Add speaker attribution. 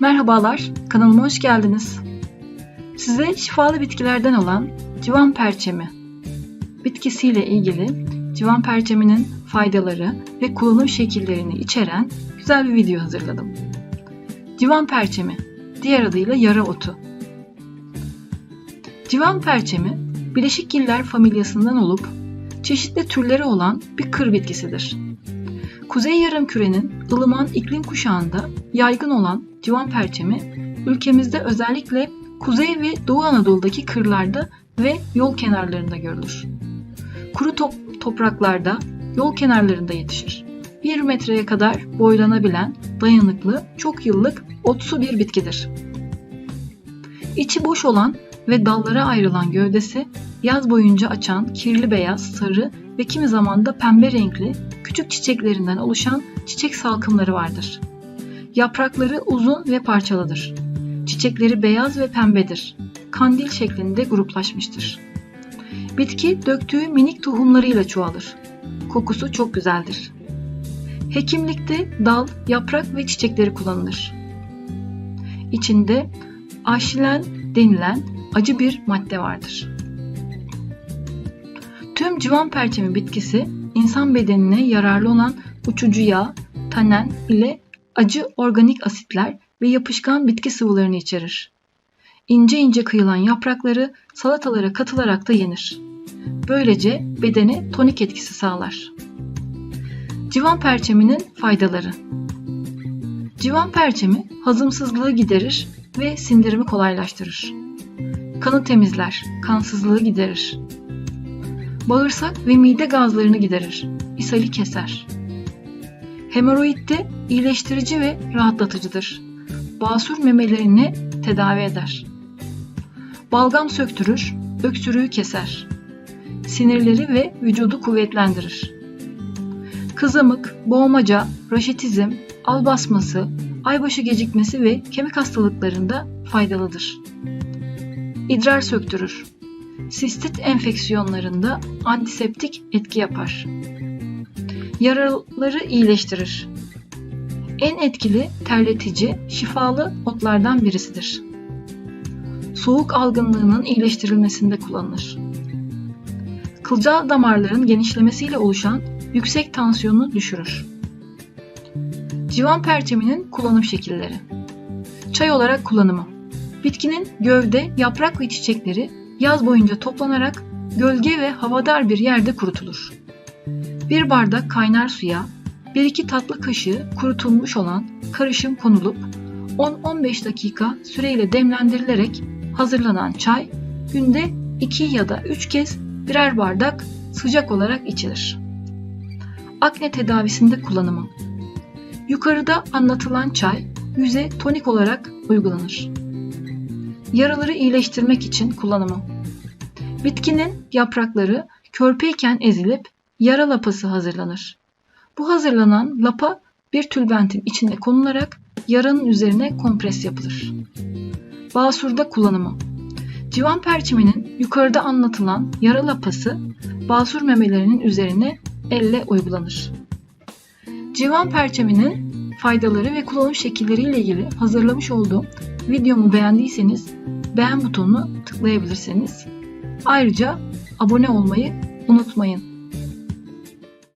Speaker 1: Merhabalar, kanalıma hoş geldiniz. Size şifalı bitkilerden olan civan perçemi bitkisiyle ilgili civan perçeminin faydaları ve kullanım şekillerini içeren güzel bir video hazırladım. Civan perçemi, diğer adıyla yara otu. Civan perçemi, bileşikgiller familyasından olup çeşitli türleri olan bir kır bitkisidir. Kuzey yarımkürenin ılıman iklim kuşağında yaygın olan civan perçemi ülkemizde özellikle Kuzey ve Doğu Anadolu'daki kırlarda ve yol kenarlarında görülür. Kuru top topraklarda, yol kenarlarında yetişir. 1 metreye kadar boylanabilen, dayanıklı, çok yıllık otsu bir bitkidir. İçi boş olan ve dallara ayrılan gövdesi yaz boyunca açan kirli beyaz, sarı ve kimi zaman da pembe renkli küçük çiçeklerinden oluşan çiçek salkımları vardır. Yaprakları uzun ve parçalıdır. Çiçekleri beyaz ve pembedir. Kandil şeklinde gruplaşmıştır. Bitki döktüğü minik tohumlarıyla çoğalır. Kokusu çok güzeldir. Hekimlikte dal, yaprak ve çiçekleri kullanılır. İçinde aşilen denilen acı bir madde vardır. Tüm civan perçemi bitkisi insan bedenine yararlı olan uçucu yağ, tanen ile acı organik asitler ve yapışkan bitki sıvılarını içerir. İnce ince kıyılan yaprakları salatalara katılarak da yenir. Böylece bedene tonik etkisi sağlar. Civan perçeminin faydaları Civan perçemi hazımsızlığı giderir ve sindirimi kolaylaştırır. Kanı temizler, kansızlığı giderir. Bağırsak ve mide gazlarını giderir, ishali keser. Hemoroidde iyileştirici ve rahatlatıcıdır. Basur memelerini tedavi eder. Balgam söktürür, öksürüğü keser. Sinirleri ve vücudu kuvvetlendirir. Kızamık, boğmaca, raşitizm, al basması, aybaşı gecikmesi ve kemik hastalıklarında faydalıdır. İdrar söktürür. Sistit enfeksiyonlarında antiseptik etki yapar. Yaraları iyileştirir. En etkili terletici, şifalı otlardan birisidir. Soğuk algınlığının iyileştirilmesinde kullanılır. Kılcal damarların genişlemesiyle oluşan yüksek tansiyonu düşürür. Civan perçeminin kullanım şekilleri. Çay olarak kullanımı. Bitkinin gövde, yaprak ve çiçekleri yaz boyunca toplanarak gölge ve havadar bir yerde kurutulur. Bir bardak kaynar suya 1-2 tatlı kaşığı kurutulmuş olan karışım konulup 10-15 dakika süreyle demlendirilerek hazırlanan çay günde 2 ya da 3 kez birer bardak sıcak olarak içilir. Akne tedavisinde kullanımı Yukarıda anlatılan çay yüze tonik olarak uygulanır. Yaraları iyileştirmek için kullanımı Bitkinin yaprakları körpeyken ezilip yara lapası hazırlanır. Bu hazırlanan lapa bir tülbentin içine konularak yaranın üzerine kompres yapılır. Basurda kullanımı Civan perçiminin yukarıda anlatılan yara lapası basur memelerinin üzerine elle uygulanır. Civan perçeminin faydaları ve kullanım şekilleriyle ilgili hazırlamış olduğum videomu beğendiyseniz beğen butonunu tıklayabilirsiniz. Ayrıca abone olmayı unutmayın.